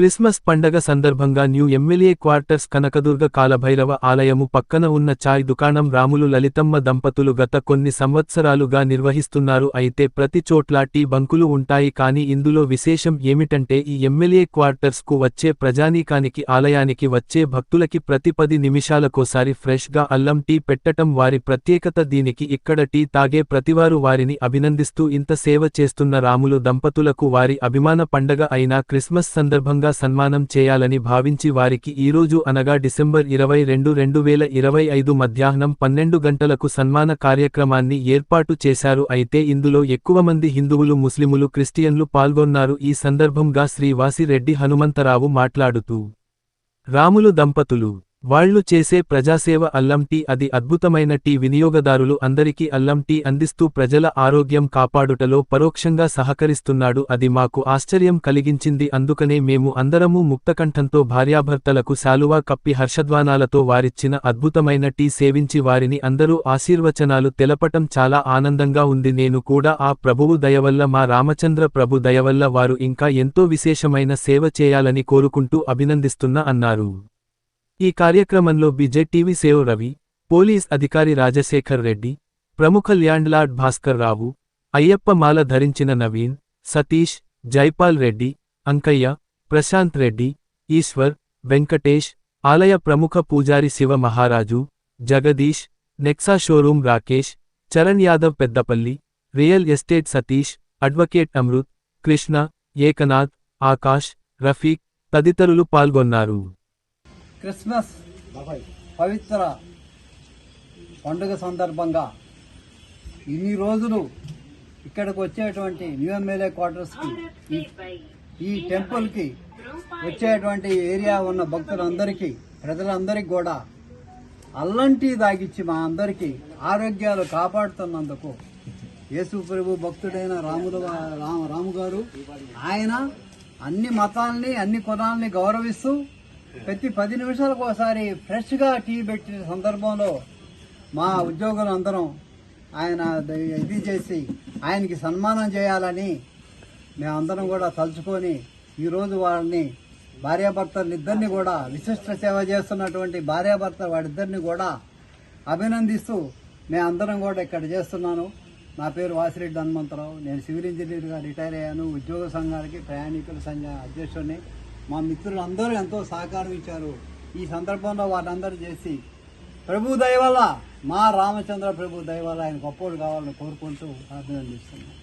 Christmas పండగ సందర్భంగా new MLA quarters Kanakadurga Kalabhairava ఆలయము పక్కన ఉన్న చాయ్ దుకాణం రాములు లలితమ్మ దంపతులు గత కొన్ని సంవత్సరాలుగా నిర్వహిస్తున్నారు. అయితే ప్రతి చోట్ల టీ బంకులు ఉంటాయి. కానీ ఇందులో విశేషం ఏమిటంటే ఈ ఎమ్మెల్యే క్వార్టర్స్కు వచ్చే ప్రజానీకానికి ఆలయానికి వచ్చే భక్తులకి ప్రతి పది నిమిషాలకోసారి ఫ్రెష్గా అల్లం టీ పెట్టటం వారి ప్రత్యేకత. దీనికి ఇక్కడ టీ తాగే ప్రతివారు వారిని అభినందిస్తూ ఇంత సేవ చేస్తున్న రాములు దంపతులకు వారి అభిమాన పండగ అయిన క్రిస్మస్ సందర్భంగా సన్మానం చేయాలని భావించి వారికి ఈరోజు అనగా డిసెంబర్ ఇరవై రెండు రెండు వేల ఇరవై ఐదు మధ్యాహ్నం పన్నెండు గంటలకు సన్మాన కార్యక్రమాన్ని ఏర్పాటు చేశారు. అయితే ఇందులో ఎక్కువ మంది హిందువులు ముస్లిములు క్రిస్టియన్లు పాల్గొన్నారు. ఈ సందర్భంగా శ్రీవాసిరెడ్డి హనుమంతరావు మాట్లాడుతూ రాములు దంపతులు వాళ్ళు చేసే ప్రజాసేవ అల్లం టీ అది అద్భుతమైన టీ వినియోగదారులు అందరికీ అల్లం టీ అందిస్తూ ప్రజల ఆరోగ్యం కాపాడుటలో పరోక్షంగా సహకరిస్తున్నాడు. అది మాకు ఆశ్చర్యం కలిగించింది. అందుకనే మేము అందరము ముక్తకంఠంతో భార్యాభర్తలకు శాలువా కప్పి హర్షధ్వానాలతో వారిచ్చిన అద్భుతమైన టీ సేవించి వారిని అందరూ ఆశీర్వచనాలు తెలపటం చాలా ఆనందంగా ఉంది. నేను కూడా ఆ ప్రభువు దయవల్ల మా రామచంద్ర ప్రభు దయవల్ల వారు ఇంకా ఎంతో విశేషమైన సేవ చేయాలని కోరుకుంటూ అభినందిస్తున్న అన్నారు. ఈ కార్యక్రమంలో బిజెటివి సేవ్ రవి పోలీస్ అధికారి రాజశేఖర్ రెడ్డి ప్రముఖ ల్యాండ్లార్డ్ భాస్కర్ రావు అయ్యప్ప మాల ధరించిన నవీన్ సతీష్ జైపాల్ రెడ్డి అంకయ్య ప్రశాంత్ రెడ్డి ఈశ్వర్ వెంకటేష్ ఆలయ ప్రముఖ పూజారి Shiva Maharaju Jagadish Nexa showroom Rakesh Charan Yadav Peddapalli real estate Satish advocate Amrit Krishna Ekanath Akash Rafiq తదితరులు పాల్గొన్నారు. క్రిస్మస్ పవిత్ర పండుగ సందర్భంగా ఇన్ని రోజులు ఇక్కడికి వచ్చేటువంటి న్యూ ఎమ్మెల్యే క్వార్టర్స్కి ఈ టెంపుల్కి వచ్చేటువంటి ఏరియా ఉన్న భక్తులందరికీ ప్రజలందరికీ కూడా అల్లం టీ తాగిచ్చి మా అందరికీ ఆరోగ్యాలు కాపాడుతున్నందుకు యేసు ప్రభు భక్తుడైన రాములు రామ రాము గారు ఆయన అన్ని మతాల్ని అన్ని కులాల్ని గౌరవిస్తూ ప్రతి పది నిమిషాలకు ఒకసారి ఫ్రెష్గా టీ పెట్టిన సందర్భంలో మా ఉద్యోగులు అందరం ఆయన ఇది చేసి ఆయనకి సన్మానం చేయాలని మేమందరం కూడా తలుచుకొని ఈరోజు వాళ్ళని భార్యాభర్తలిద్దరిని కూడా విశిష్ట సేవ చేస్తున్నటువంటి భార్యాభర్త వాడిద్దరిని కూడా అభినందిస్తూ మేమందరం కూడా ఇక్కడ చేస్తున్నాను. నా పేరు వాసిరెడ్డి హనుమంతరావు. నేను సివిల్ ఇంజనీర్గా రిటైర్ అయ్యాను. ఉద్యోగ సంఘాలకి ప్రయాణికుల సంఘ అధ్యక్షుడిని. మా మిత్రులు అందరూ ఎంతో సహకారం ఇచ్చారు. ఈ సందర్భంలో వాళ్ళందరూ చేసి ప్రభు దయవల్ల మా రామచంద్ర ప్రభు దయవల్ల ఆయన గొప్పోడు కావాలని కోరుకుంటూ అభినందిస్తున్నాను